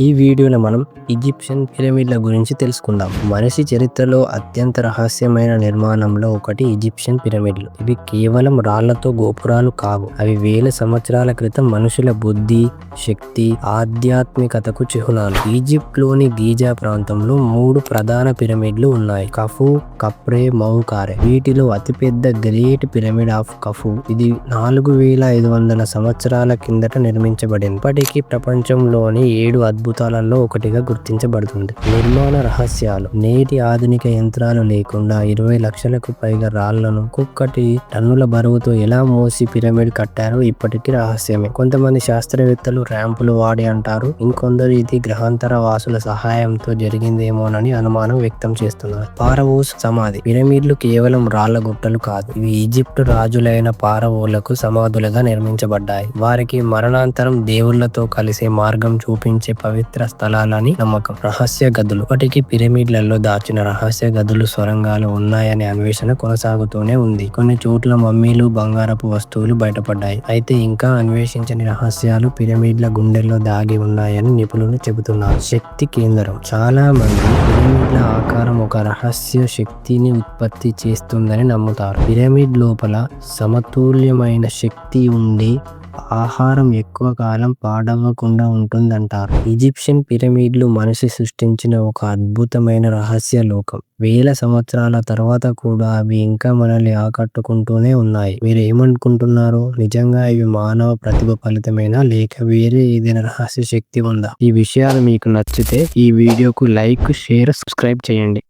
ఈ వీడియోలో మనం ఈజిప్షియన్ పిరమిడ్ల గురించి తెలుసుకుందాం. మనిషి చరిత్రలో అత్యంత రహస్యమైన నిర్మాణంలో ఒకటి ఈజిప్షియన్ పిరమిడ్లు. ఇవి కేవలం రాళ్ళతో గోపురాలు కావు. అవి వేల సంవత్సరాల క్రితం మనుషుల బుద్ధి శక్తి ఆధ్యాత్మికతకు చిహ్నాలు. ఈజిప్ట్లోని గీజా ప్రాంతంలో మూడు ప్రధాన పిరమిడ్లు ఉన్నాయి. కఫు కప్రే మౌకారే. వీటిలో అతిపెద్ద గ్రేట్ పిరమిడ్ ఆఫ్ కఫు. ఇది నాలుగు వేల ఐదు వందల సంవత్సరాల కిందట నిర్మించబడింది. ఇప్పటికీ ప్రపంచంలోని ఏడు అద్భుతాలలో ఒకటిగా గుర్తించబడుతుంది. నిర్మాణ రహస్యాలు. నేటి ఆధునిక యంత్రాలు లేకుండా ఇరవై లక్షలకు పైగా రాళ్ళను ఒక్కొక్కటి టన్నుల బరువుతో ఎలా మోసి పిరమిడ్ కట్టారో ఇప్పటికీ రహస్యమే. కొంతమంది శాస్త్రవేత్తలు ర్యాంపులు వాడి అంటారు ఇంకొందరు ఇది గ్రహాంతర వాసుల సహాయంతో జరిగిందేమోనని అనుమానం వ్యక్తం చేస్తున్నారు. పారవోస్ సమాధి. పిరమిడ్లు కేవలం రాళ్ళ గుట్టలు కాదు ఇవి ఈజిప్ట్ రాజులైన పారవోలకు సమాధులుగా నిర్మించబడ్డాయి. వారికి మరణాంతరం దేవుళ్ళతో కలిసే మార్గం చూపించే పవిత్ర స్థలాలని నమ్మకం. రహస్య గదులు. ఇప్పటికీ పిరమిడ్లలో దాచిన రహస్య గదులు సొరంగాలు ఉన్నాయనే అన్వేషణ కొనసాగుతూనే ఉంది. కొన్ని చోట్ల మమ్మీలు బంగారపు వస్తువులు బయటపడ్డాయి. అయితే ఇంకా అన్వేషించని రహస్యాలు పిరమిడ్ల గుండెల్లో దాగి ఉన్నాయని నిపుణులు చెబుతున్నారు. శక్తి కేంద్రం. చాలా మంది పిరమిడ్ల ఆకారం ఒక రహస్య శక్తిని ఉత్పత్తి చేస్తుందని నమ్ముతారు. పిరమిడ్ లోపల సమతుల్యమైన శక్తి ఉండి ఆహారం ఎక్కువ కాలం పాడవకుండా ఉంటుందంటారు. ఈజిప్షియన్ పిరమిడ్లు మనిషి సృష్టించిన ఒక అద్భుతమైన రహస్య లోకం. వేల సంవత్సరాల తర్వాత కూడా అవి ఇంకా మనల్ని ఆకట్టుకుంటూనే ఉన్నాయి. మీరు ఏమనుకుంటున్నారు నిజంగా ఇవి మానవ ప్రతిభ ఫలితమేనా? లేక వేరే ఏదైనా రహస్య శక్తి ఉందా? ఈ విషయాలు మీకు నచ్చితే ఈ వీడియోకు లైక్ షేర్ సబ్స్క్రైబ్ చేయండి.